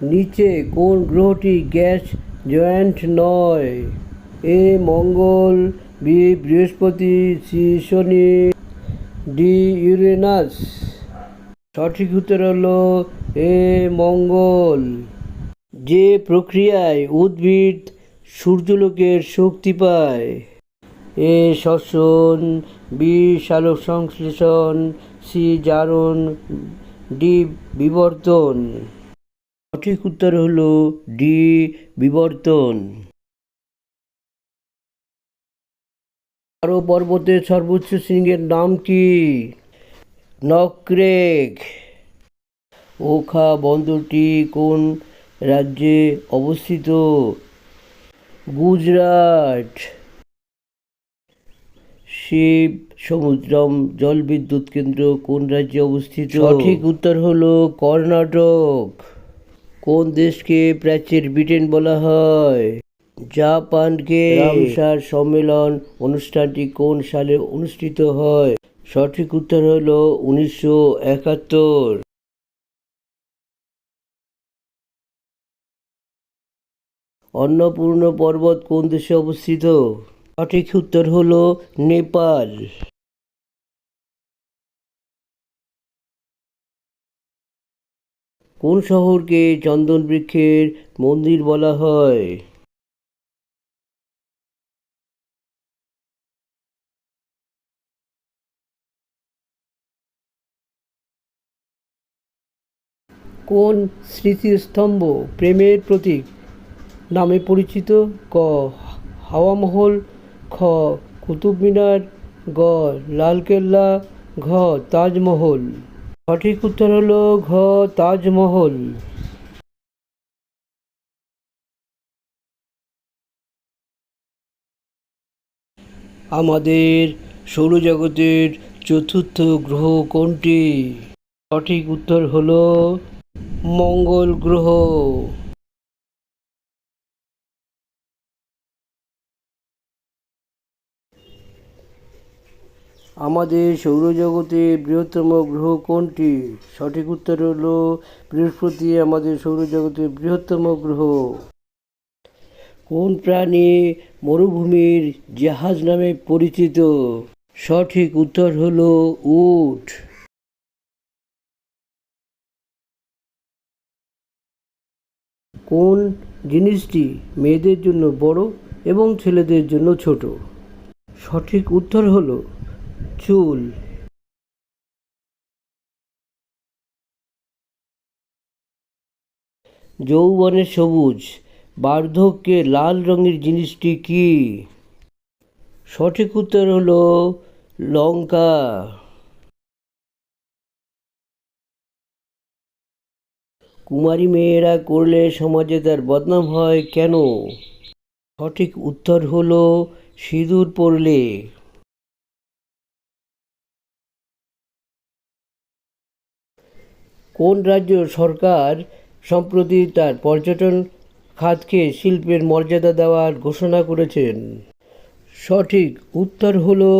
নিচে কোন গ্রহটি gas giant নয়? এ মঙ্গল, বি বৃহস্পতি, সি শনি, ডি ইউরেনাস। সঠিক উত্তর হলো এ মঙ্গল। যে প্রক্রিয়ায় উদ্ভিদ সূর্যলোকের শক্তি পায়, এ শ্বসন, বি সালোক সংশ্লেষণ, সি জারণ, ডি বিবর্তন। সঠিক উত্তর হলো ডি, বিবর্তন। আরও পর্বতের সর্বোচ্চ শৃঙ্গের নাম কি? নক্রেক। ওখা বন্দরটি কোন রাজ্যে অবস্থিত? গুজরাট। শিব সমুদ্রম জলবিদ্যুৎ কেন্দ্র কোন রাজ্যে অবস্থিত? সঠিক উত্তর হলো কর্ণাটক। কোন দেশকে প্রাচ্যের ব্রিটেন বলা হয়? জাপানকে রামসার সম্মেলন অনুষ্ঠানটি কোন সালে অনুষ্ঠিত হয়? সঠিক উত্তর হলো উনিশশো একাত্তর। অন্নপূর্ণ পর্বত কোন দেশে অবস্থিত? সঠিক উত্তর হলো নেপাল। কোন শহরকে চন্দন বৃক্ষের মন্দির বলা হয়? কোন স্মৃতিস্তম্ভ প্রেমের প্রতীক? নামে পরিচিত ক হাওয়া মহল খ কুতুব মিনার গ, লালকেল্লা, ঘ, তাজমহল। সঠিক উত্তর হলো ঘ, তাজমহল। আমাদের সৌরজগতের চতুর্থ গ্রহ কোনটি? সঠিক উত্তর হল মঙ্গল গ্রহ। আমাদের সৌরজগতের বৃহত্তম গ্রহ কোনটি? সঠিক উত্তর হলো বৃহস্পতি, আমাদের সৌরজগতের বৃহত্তম গ্রহ। কোন প্রাণী মরুভূমির জাহাজ নামে পরিচিত? সঠিক উত্তর হল উট। কোন জিনিসটি মেয়েদের জন্য বড় এবং ছেলেদের জন্য ছোট? সঠিক উত্তর হলো চুল। যৌবনে সবুজ, বার্ধক্যে লাল রঙের জিনিসটি কি? সঠিক উত্তর হলো লঙ্কা। কুমারী মেয়েরা করলে সমাজে তার বদনাম হয় কেন? সঠিক উত্তর হলো সিঁদুর পরলে। কোন রাজ্য সরকার সম্প্রতি তার পর্যটন খাতকে শিল্পের মর্যাদা দেওয়ার ঘোষণা করেছেন? সঠিক উত্তর হলো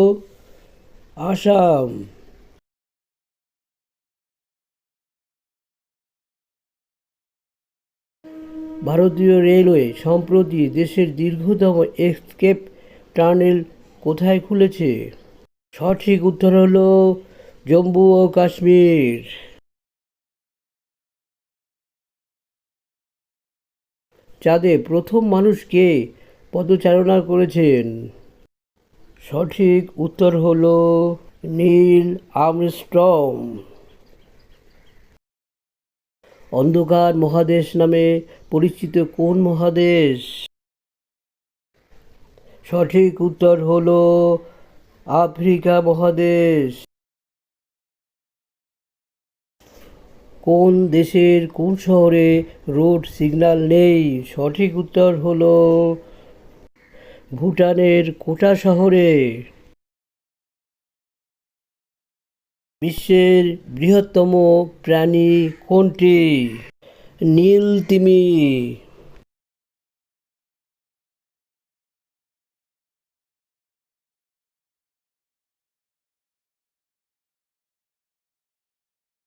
আসাম। ভারতীয় রেলওয়ে সম্প্রতি দেশের দীর্ঘতম এসকেপ টানেল কোথায় খুলেছে? সঠিক উত্তর হলো জম্মু ও কাশ্মীর। চাঁদে প্রথম মানুষ কে পদচারণা করেছেন। সঠিক উত্তর হলো নীল আমস্ট্রং। অন্ধকার মহাদেশ নামে পরিচিত কোন মহাদেশ? সঠিক উত্তর হলো আফ্রিকা মহাদেশ। কোন দেশের কোন শহরে রোড সিগন্যাল নেই? সঠিক উত্তর হল ভুটানের কোটা শহরে। বিশ্বের বৃহত্তম প্রাণী কোনটি? নীল তিমি।